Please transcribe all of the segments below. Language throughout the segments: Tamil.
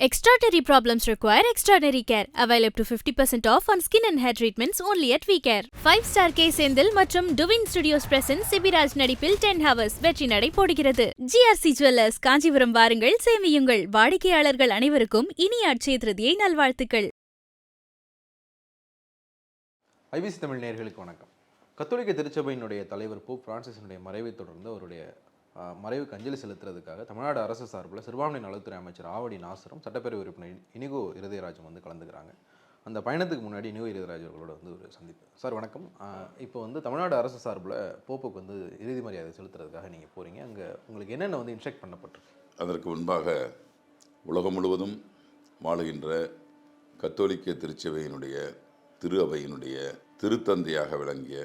Extraordinary problems require extraordinary care. Avail up to 50% off on skin and hair treatments only at VCare. Five star K Senthil மற்றும் டுவின் ஸ்டுடியோஸ் பிரசன்ட் சிபிராஜ் நடிப்பில் 10 ஹவர்ஸ் வெற்றி நடை போடுகிறது ஜிஆர்சி ஜுவல்லர்ஸ் காஞ்சிபுரம் வாருங்கள் சேமியுங்கள் வாடிக்கையாளர்கள் அனைவருக்கும் இனி அட்சய திருதியை நல்வாழ்த்துக்கள் ஐபிசி தமிழ் நேர்களுக்கு வணக்கம் கத்தோலிக்க திருச்சபையினுடைய தலைவர் போப் பிரான்சிஸினுடைய மறைவை தொடர்ந்து அவருடைய மறைவுக்கு அஞ்சலி செலுத்துறதுக்காக தமிழ்நாடு அரசு சார்பில் சிறுபான்மை நலத்துறை அமைச்சர் ஆவடி நாசரும் சட்டப்பேரவை உறுப்பினர் இனிகோ இருதயராஜும் வந்து கலந்துக்கிறாங்க. அந்த பயணத்துக்கு முன்னாடி இனிகோ இருதயராஜ் அவர்களோட வந்து ஒரு சந்திப்பு. சார் வணக்கம். இப்போ வந்து தமிழ்நாடு அரசு சார்பில் போப்புக்கு வந்து இறுதி மரியாதை செலுத்துறதுக்காக நீங்கள் போகிறீங்க அங்கே உங்களுக்கு என்னென்ன வந்து இன்ஸ்ட்ரக்ட் பண்ணப்பட்டிருக்கு? அதற்கு முன்பாக உலகம் முழுவதும் வாழுகின்ற கத்தோலிக்க திருச்சபையினுடைய திரு அவையினுடைய திருத்தந்தையாக விளங்கிய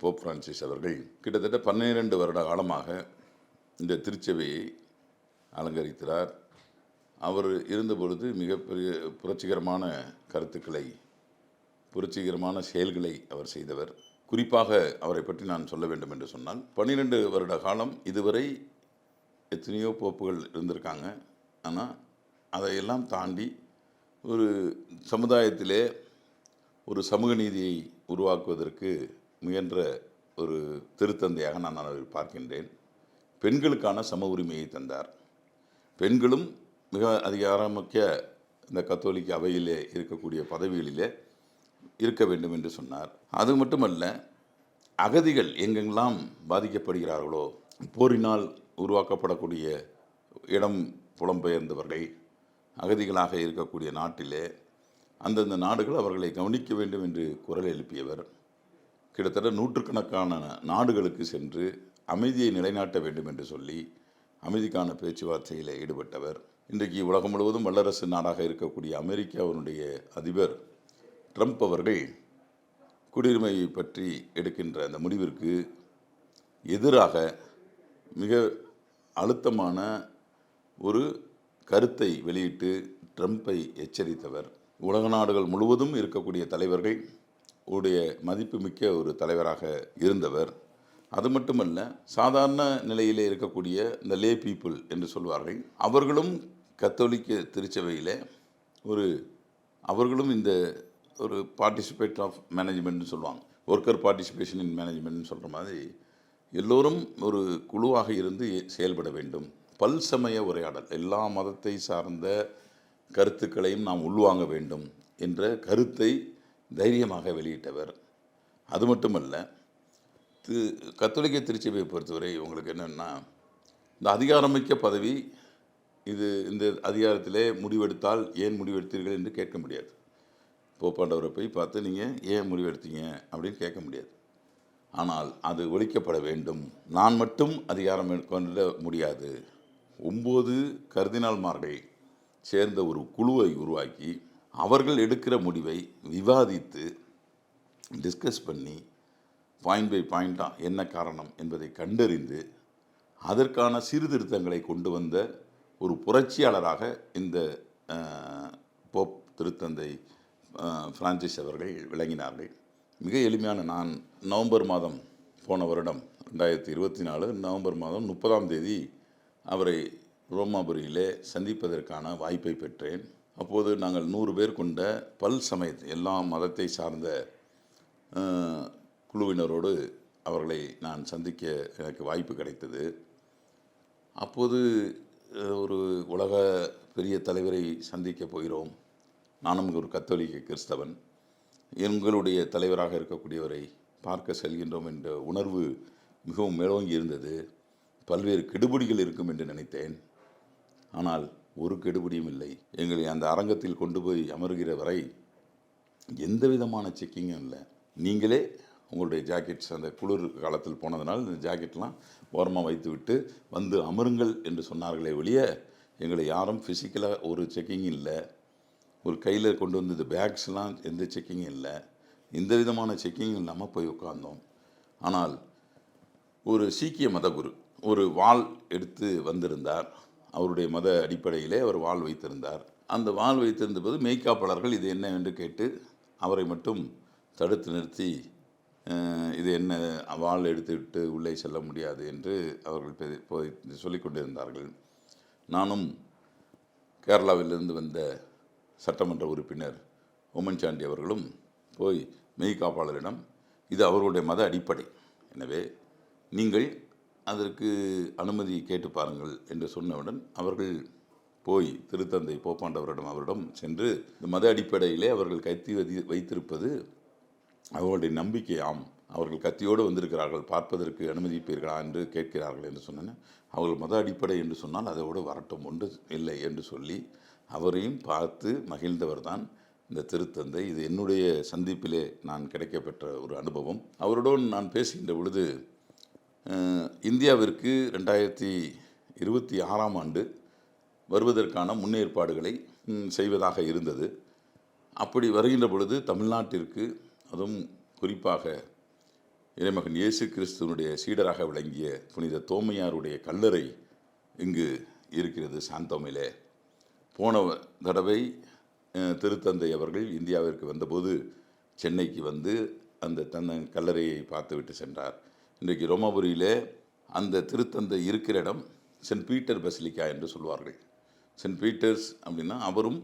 போப் பிரான்சிஸ் அவர்கள் கிட்டத்தட்ட பன்னிரண்டு வருட காலமாக இந்த திருச்சபையை அலங்கரிக்கிறார். அவர் இருந்தபொழுது மிகப்பெரிய புரட்சிகரமான கருத்துக்களை புரட்சிகரமான செயல்களை அவர் செய்தவர். குறிப்பாக அவரை பற்றி நான் சொல்ல வேண்டும் என்று சொன்னால் பன்னிரெண்டு வருட காலம் இதுவரை எத்தனையோ போப்புகள் இருந்திருக்காங்க. ஆனால் அதையெல்லாம் தாண்டி ஒரு சமுதாயத்திலே ஒரு சமூக நீதியை உருவாக்குவதற்கு முயன்ற ஒரு திருத்தந்தையாக நான் அவரை பார்க்கின்றேன். பெண்களுக்கான சம உரிமையை தந்தார். பெண்களும் மிக அதிகாரமிக்க இந்த கத்தோலிக்க அவையிலே இருக்கக்கூடிய பதவிகளிலே இருக்க வேண்டும் என்று சொன்னார். அது மட்டுமல்ல அகதிகள் எங்கெல்லாம் பாதிக்கப்படுகிறார்களோ போரினால் உருவாக்கப்படக்கூடிய இடம் புலம்பெயர்ந்தவர்கள் அகதிகளாக இருக்கக்கூடிய நாட்டிலே அந்தந்த நாடுகள் அவர்களை கவனிக்க வேண்டும் என்று குரல் எழுப்பியவர். கிட்டத்தட்ட நூற்றுக்கணக்கான நாடுகளுக்கு சென்று அமைதியை நிலைநாட்ட வேண்டும் என்று சொல்லி அமைதிக்கான பேச்சுவார்த்தையில் ஈடுபட்டவர். இன்றைக்கு உலகம் முழுவதும் வல்லரசு நாடாக இருக்கக்கூடிய அமெரிக்காவினுடைய அதிபர் ட்ரம்ப் அவர்கள் குடியுரிமையை பற்றி எடுக்கின்ற அந்த முடிவிற்கு எதிராக மிக அழுத்தமான ஒரு கருத்தை வெளியிட்டு ட்ரம்ப்பை எச்சரித்தவர். உலக நாடுகள் முழுவதும் இருக்கக்கூடிய தலைவர்கள் உடைய மதிப்புமிக்க ஒரு தலைவராக இருந்தவர். அது மட்டுமல்ல சாதாரண நிலையிலே இருக்கக்கூடிய இந்த லே பீப்புள் என்று சொல்வார்கள் அவர்களும் கத்தோலிக்க திருச்சபையில் ஒரு அவர்களும் இந்த ஒரு பார்ட்டிசிபேட் ஆஃப் மேனேஜ்மெண்ட்னு சொல்லுவாங்க ஒர்க்கர் பார்ட்டிசிபேஷன் இன் மேனேஜ்மெண்ட்னு சொல்கிற மாதிரி எல்லோரும் ஒரு குழுவாக இருந்து செயல்பட வேண்டும். பல் சமய உரையாடல் எல்லா மதத்தை சார்ந்த கருத்துக்களையும் நாம் உள்வாங்க வேண்டும் என்ற கருத்தை தைரியமாக வெளியிட்டவர். அது மட்டுமல்ல திரு கத்தோலிக்க திருச்சபையை பொறுத்தவரை உங்களுக்கு என்னென்னா இந்த அதிகாரமிக்க பதவி இது இந்த அதிகாரத்திலே முடிவெடுத்தால் ஏன் முடிவெடுத்தீர்கள் என்று கேட்க முடியாது. போப்பாண்டவரை போய் பார்த்து நீங்கள் ஏன் முடிவெடுத்தீங்க? அப்படின்னு கேட்க முடியாது. ஆனால் அது ஒழிக்கப்பட வேண்டும். நான் மட்டும் அதிகாரம் கொண்ட முடியாது. ஒம்பது கர்தினால்மார்கள் சேர்ந்த ஒரு குழுவை உருவாக்கி அவர்கள் எடுக்கிற முடிவை விவாதித்து டிஸ்கஸ் பண்ணி பாயிண்ட் பை பாயிண்டாக என்ன காரணம் என்பதை கண்டறிந்து அதற்கான சீர்திருத்தங்களை கொண்டு வந்த ஒரு புரட்சியாளராக இந்த போப் திருத்தந்தை பிரான்சிஸ் அவர்கள் விளங்கினார்கள். மிக எளிமையான நான் நவம்பர் மாதம் போன வருடம் ரெண்டாயிரத்தி இருபத்தி நாலு நவம்பர் மாதம் முப்பதாம் தேதி அவரை ரோமாபுரியிலே சந்திப்பதற்கான வாய்ப்பை பெற்றேன். அப்போது நாங்கள் நூறு பேர் கொண்ட பல் சமய எல்லா மதத்தை சார்ந்த குழுவினரோடு அவர்களை நான் சந்திக்க எனக்கு வாய்ப்பு கிடைத்தது. அப்போது ஒரு உலக பெரிய தலைவரை சந்திக்க போகிறோம். நானும் ஒரு கத்தோலிக்க கிறிஸ்தவன். எங்களுடைய தலைவராக இருக்கக்கூடியவரை பார்க்க செல்கின்றோம் என்ற உணர்வு மிகவும் மேலோங்கி இருந்தது. பல்வேறு கெடுபிடிகள் இருக்கும் என்று நினைத்தேன். ஆனால் ஒரு கெடுபிடியும் இல்லை. எங்களை அந்த அரங்கத்தில் கொண்டு போய் அமர்கிற வரை எந்த விதமான செக்கிங்கும் இல்லை. நீங்களே உங்களுடைய ஜாக்கெட்ஸ் அந்த குளிர் காலத்தில் போனதுனால் இந்த ஜாக்கெட்லாம் ஓரமாக வைத்து விட்டு வந்து அமருங்கள் என்று சொன்னார்களே ஒழிய எங்களை யாரும் ஃபிசிக்கலாக ஒரு செக்கிங் இல்லை. ஒரு கையில் கொண்டு வந்தது பேக்ஸ்லாம் எந்த செக்கிங்கும் இல்லை. எந்த விதமான செக்கிங்கும் இல்லாமல் போய் உட்கார்ந்தோம். ஆனால் ஒரு சீக்கிய மதகுரு ஒரு வாள் எடுத்து வந்திருந்தார். அவருடைய மத அடிப்படையிலே அவர் வாள் வைத்திருந்தார். அந்த வாள் வைத்திருந்தபோது மெய்க்காப்பாளர்கள் இது என்ன என்று கேட்டு அவரை மட்டும் தடுத்து நிறுத்தி இது என்ன வாள் எடுத்துவிட்டு உள்ளே செல்ல முடியாது என்று அவர்கள் போய் சொல்லிக் கொண்டிருந்தார்கள். நானும் கேரளாவிலிருந்து வந்த சட்டமன்ற உறுப்பினர் உம்மன் சாண்டி அவர்களும் போய் மெய் காப்பாளரிடம் இது அவர்களுடைய மத அடிப்படை. எனவே நீங்கள் அதற்கு அனுமதி கேட்டு பாருங்கள் என்று சொன்னவுடன் அவர்கள் போய் திருத்தந்தை போப்பாண்டவரிடம் அவரிடம் சென்று இந்த மத அடிப்படையிலே அவர்கள் கைத்தி வதி வைத்திருப்பது அவர்களுடைய நம்பிக்கையாம் அவர்கள் கத்தியோடு வந்திருக்கிறார்கள் பார்ப்பதற்கு அனுமதிப்பீர்களா என்று கேட்கிறார்கள் என்று சொன்னேன். அவர்கள் மத அடிப்படை என்று சொன்னால் அதோடு வரட்டும் ஒன்று இல்லை என்று சொல்லி அவரையும் பார்த்து மகிழ்ந்தவர் தான் இந்த திருத்தந்தை. இது என்னுடைய சந்திப்பிலே நான் கிடைக்கப்பெற்ற ஒரு அனுபவம். அவருடன் நான் பேசுகின்ற பொழுது இந்தியாவிற்கு ரெண்டாயிரத்தி இருபத்தி ஆறாம் ஆண்டு வருவதற்கான முன்னேற்பாடுகளை செய்வதாக இருந்தது. அப்படி வருகின்ற பொழுது தமிழ்நாட்டிற்கு அதுவும் குறிப்பாக இறைமகன் இயேசு கிறிஸ்துவனுடைய சீடராக விளங்கிய புனித தோமையாருடைய கல்லறை இங்கு இருக்கிறது சாந்தோமிலே போன தடவை திருத்தந்தை அவர்கள் இந்தியாவிற்கு வந்தபோது சென்னைக்கு வந்து அந்த தந்த கல்லறையை பார்த்துவிட்டு சென்றார். இன்றைக்கு ரோமாபுரியிலே அந்த திருத்தந்தை இருக்கிற இடம் சென்ட் பீட்டர் பசிலிக்கா என்று சொல்வார்கள். சென்ட் பீட்டர்ஸ் அப்படின்னா அவரும்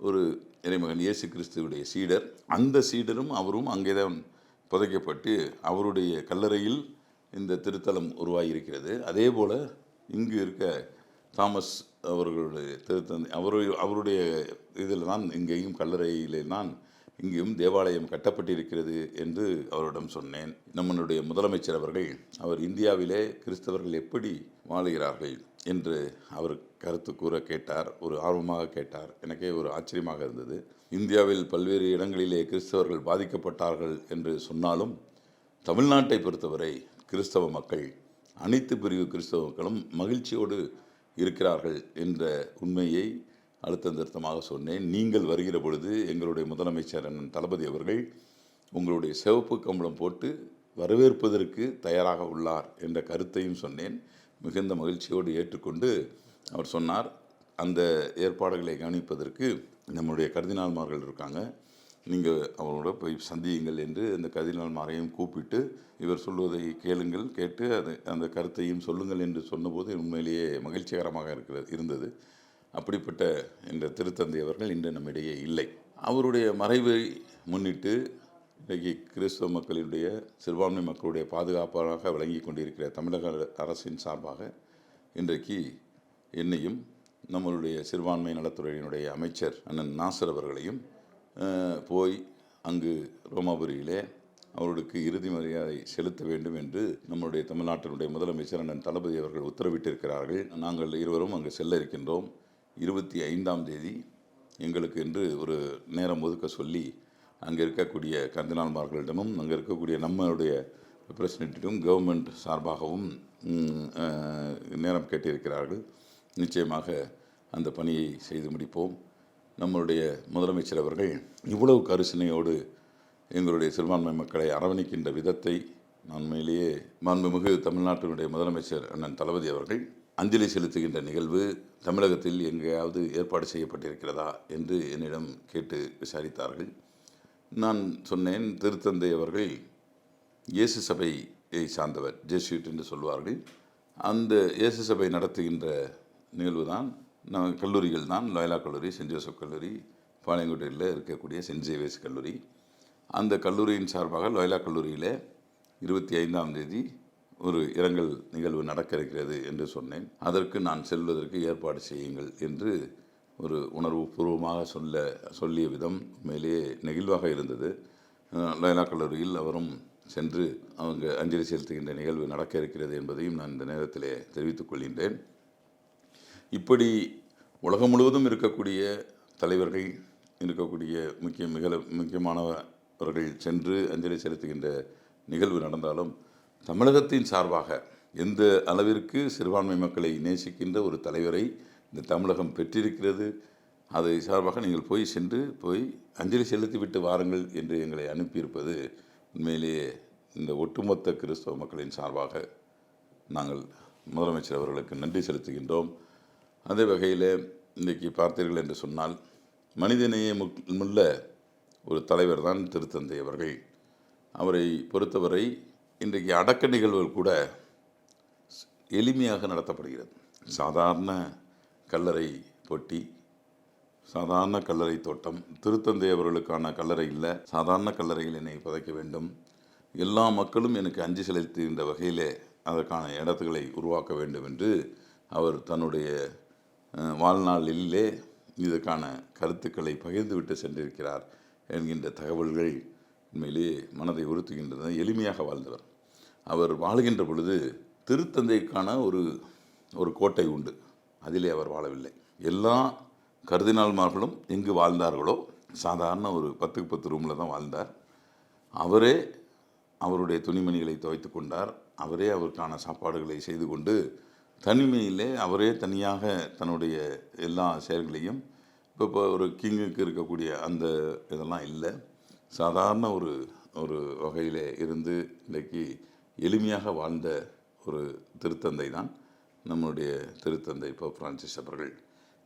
ஒரு இறைமகன் இயேசு கிறிஸ்துவுடைய சீடர். அந்த சீடரும் அவரும் அங்கே தான் புதைக்கப்பட்டு அவருடைய கல்லறையில் இந்த திருத்தலம் உருவாகியிருக்கிறது அதே போல் இங்கு இருக்க தாமஸ் அவர்களுடைய திருத்தந்தை அவரு அவருடைய இதில் தான் இங்கேயும் கல்லறையிலே தான் இங்கேயும் தேவாலயம் கட்டப்பட்டிருக்கிறது என்று அவரிடம் சொன்னேன். நம்மளுடைய முதலமைச்சர் அவர்கள் அவர் இந்தியாவிலே கிறிஸ்தவர்கள் எப்படி வாழுகிறார்கள் என்று அவர் கருத்து கூற கேட்டார் ஒரு ஆர்வமாக கேட்டார். எனக்கே ஒரு ஆச்சரியமாக இருந்தது. இந்தியாவில் பல்வேறு இடங்களிலே கிறிஸ்தவர்கள் பாதிக்கப்பட்டார்கள் என்று சொன்னாலும் தமிழ்நாட்டை பொறுத்தவரை கிறிஸ்தவ மக்கள் அனைத்து பிரிவு கிறிஸ்தவ மக்களும் மகிழ்ச்சியோடு இருக்கிறார்கள் என்ற உண்மையை அழுத்தம் திருத்தமாக சொன்னேன். நீங்கள் வருகிற பொழுது எங்களுடைய முதலமைச்சர் அண்ணன் தளபதி அவர்கள் உங்களுடைய சிவப்பு கம்பளம் போட்டு வரவேற்பதற்கு தயாராக உள்ளார் என்ற கருத்தையும் சொன்னேன். மிகுந்த மகிழ்ச்சியோடு ஏற்றுக்கொண்டு அவர் சொன்னார் அந்த ஏற்பாடுகளை கவனிப்பதற்கு நம்முடைய கர்தினால்மார்கள் இருக்காங்க. நீங்கள் அவரோட போய் சந்தியுங்கள் என்று அந்த கர்தினால்மாரையும் கூப்பிட்டு இவர் சொல்வதை கேளுங்கள் கேட்டு அது அந்த கருத்தையும் சொல்லுங்கள் என்று சொன்னபோது உண்மையிலேயே மகிழ்ச்சிகரமாக இருக்கிறது இருந்தது. அப்படிப்பட்ட இந்த திருத்தந்தை அவர்கள் இன்று நம்மிடையே இல்லை. அவருடைய மறைவை முன்னிட்டு இன்றைக்கு கிறிஸ்தவ மக்களுடைய சிறுபான்மை மக்களுடைய பாதுகாப்பாக விளங்கி கொண்டிருக்கிற தமிழக அரசின் சார்பாக இன்றைக்கு என்னையும் நம்மளுடைய சிறுபான்மை நலத்துறையினுடைய அமைச்சர் அண்ணன் நாசர் அவர்களையும் போய் அங்கு ரோமாபுரியிலே அவர்களுக்கு இறுதி மரியாதை செலுத்த வேண்டும் என்று நம்முடைய தமிழ்நாட்டினுடைய முதலமைச்சர் அண்ணன் தளபதி அவர்கள் உத்தரவிட்டிருக்கிறார்கள். நாங்கள் இருவரும் அங்கு செல்ல இருக்கின்றோம். இருபத்தி ஐந்தாம் தேதி எங்களுக்கு என்று ஒரு நேரம் ஒதுக்க சொல்லி அங்கே இருக்கக்கூடிய கர்தினால்மார்களிடமும் அங்கே இருக்கக்கூடிய நம்மளுடைய ரெப்ரசன்டேட்டிவும் கவர்மெண்ட் சார்பாகவும் நேரம் கேட்டிருக்கிறார்கள். நிச்சயமாக அந்த பணியை செய்து முடிப்போம். நம்மளுடைய முதலமைச்சர் அவர்கள் இவ்வளவு கரிசனையோடு எங்களுடைய சிறுபான்மை மக்களை அரவணைக்கின்ற விதத்தை நான் உண்மையிலேயே மாண்புமிகு தமிழ்நாட்டினுடைய முதலமைச்சர் அண்ணன் தளபதி அவர்கள் அஞ்சலி செலுத்துகின்ற நிகழ்வு தமிழகத்தில் எங்கேயாவது ஏற்பாடு செய்யப்பட்டிருக்கிறதா என்று என்னிடம் கேட்டு விசாரித்தார்கள். நான் சொன்னேன் திருத்தந்தை அவர்கள் இயேசு சபையை சார்ந்தவர் ஜெஸ்யூட் என்று சொல்வார்கள். அந்த இயேசு சபை நடத்துகின்ற நிகழ்வு தான் நம்ம கல்லூரிகள் தான் லோயலா கல்லூரி சென்ட் ஜோசப் கல்லூரி பாளையங்கோட்டையில் இருக்கக்கூடிய சென்ட் ஜேவியர்ஸ் கல்லூரி. அந்த கல்லூரியின் சார்பாக லோயலா கல்லூரியில் இருபத்தி ஐந்தாம் தேதி ஒரு இரங்கல் நிகழ்வு நடக்க இருக்கிறது என்று சொன்னேன். அதற்கு நான் செல்வதற்கு ஏற்பாடு செய்யுங்கள் என்று ஒரு உணர்வு பூர்வமாக சொல்ல சொல்லிய விதம் உண்மையிலேயே நெகிழ்வாக இருந்தது. அஹ் கல்லூரியில் அவரும் சென்று அவங்க அஞ்சலி செலுத்துகின்ற நிகழ்வு நடக்க இருக்கிறது என்பதையும் நான் இந்த நேரத்திலே தெரிவித்துக் கொள்கின்றேன். இப்படி உலகம் முழுவதும் இருக்கக்கூடிய தலைவர்கள் இருக்கக்கூடிய முக்கிய மிக முக்கியமானவர்கள் சென்று அஞ்சலி செலுத்துகின்ற நிகழ்வு நடந்தாலும் தமிழகத்தின் சார்பாக எந்த அளவிற்கு சிறுபான்மை மக்களை நேசிக்கின்ற ஒரு தலைவரை இந்த தமிழகம் பெற்றிருக்கிறது அதை சார்பாக நீங்கள் போய் சென்று போய் அஞ்சலி செலுத்திவிட்டு வாருங்கள் என்று எங்களை அனுப்பியிருப்பது உண்மையிலேயே இந்த ஒட்டுமொத்த கிறிஸ்தவ மக்களின் சார்பாக நாங்கள் முதலமைச்சர் அவர்களுக்கு நன்றி செலுத்துகின்றோம். அதே வகையில் இன்றைக்கி பார்த்தீர்கள் என்று சொன்னால் மனிதநேயமுள்ள ஒரு தலைவர் தான் திருத்தந்தை அவர்கள். அவரை பொறுத்தவரை இன்றைக்கு அடக்க நிகழ்வுகள் கூட எளிமையாக நடத்தப்படுகிறது. சாதாரண கல்லறை தொட்டி சாதாரண கல்லறை தோட்டம் திருத்தந்தை அவர்களுக்கான கல்லறை இல்லை. சாதாரண கல்லறையில் என்னை புதைக்க வேண்டும். எல்லா மக்களும் எனக்கு அஞ்சு செலுத்துகின்ற வகையிலே அதற்கான இடத்துகளை உருவாக்க வேண்டும் என்று அவர் தன்னுடைய வாழ்நாளிலே இதற்கான கருத்துக்களை பகிர்ந்துவிட்டு சென்றிருக்கிறார் என்கின்ற தகவல்கள் உண்மையிலேயே மனதை உறுத்துகின்றன. எளிமையாக வாழ்ந்தவர். அவர் வாழுகின்ற பொழுது திருத்தந்தைக்கான ஒரு ஒரு கோட்டை உண்டு. அதிலே அவர் வாழவில்லை. எல்லா கருதினால்மார்களும் எங்கு வாழ்ந்தார்களோ சாதாரண ஒரு பத்துக்கு பத்து ரூமில் தான் வாழ்ந்தார். அவரே அவருடைய துணிமணிகளை துவைத்து கொண்டார். அவரே அவருக்கான சாப்பாடுகளை செய்து கொண்டு தனிமையிலே அவரே தனியாக தன்னுடைய எல்லா செயல்களையும் இப்போ இப்போ ஒரு கிங்குக்கு இருக்கக்கூடிய அந்த இதெல்லாம் இல்லை. சாதாரண ஒரு ஒரு வகையிலே இருந்து இன்றைக்கு எளிமையாக வாழ்ந்த ஒரு திருத்தந்தை தான் நம்முடைய திருத்தந்தை இப்போ பிரான்சிஸ் அவர்கள்.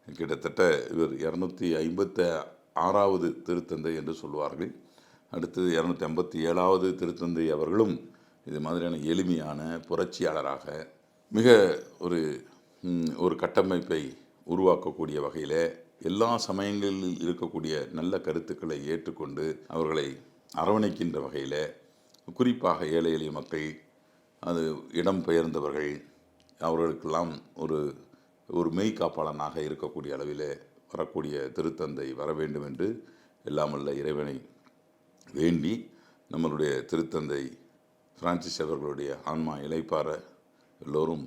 கிட்டத்தட்ட இவர் இரநூத்தி ஐம்பத்தி ஆறாவது திருத்தந்தை என்று சொல்வார்கள் அடுத்தது இரநூத்தி ஐம்பத்தி ஏழாவது திருத்தந்தை அவர்களும் இது மாதிரியான எளிமையான புரட்சியாளராக மிக ஒரு ஒரு கட்டமைப்பை உருவாக்கக்கூடிய வகையில் எல்லா சமயங்களில் இருக்கக்கூடிய நல்ல கருத்துக்களை ஏற்றுக்கொண்டு அவர்களை அரவணைக்கின்ற வகையில் குறிப்பாக ஏழை எளிய மக்கள் அது இடம் பெயர்ந்தவர்கள் அவர்களுக்கெல்லாம் ஒரு ஒரு மெய் காப்பாளனாக இருக்கக்கூடிய அளவிலே வரக்கூடிய திருத்தந்தை வர வேண்டும் என்று எல்லாமல்ல இறைவனை வேண்டி நம்மளுடைய திருத்தந்தை பிரான்சிஸ் அவர்களுடைய ஆன்மா இலைப்பார எல்லோரும்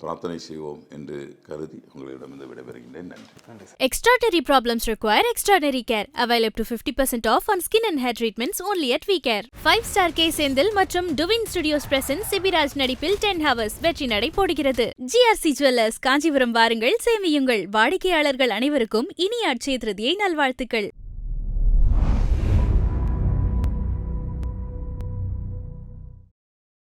பிரார்த்தனை செய்வோம் என்று கருதி உங்களிடமிருந்து விடைபெறுகின்றேன். நன்றி. நன்றி sir. Extraordinary problems require extraordinary care. Avail up to 50% off on skin and hair treatments only at VCare. 5 star K Senthil மற்றும் டுவின் ஸ்டுடியோஸ் பிரசன்ஸ் சிபிராஜ் நடிப்பில் 10 ஹவர்ஸ் வெற்றி நடை போடுகிறது. ஜிஆர்சி ஜுவல்லர்ஸ் காஞ்சிபுரம் வாருங்கள் சேமியுங்கள். வாடிக்கையாளர்கள் அனைவருக்கும் இனிய அட்சய திருதியை நல்வாழ்த்துக்கள்.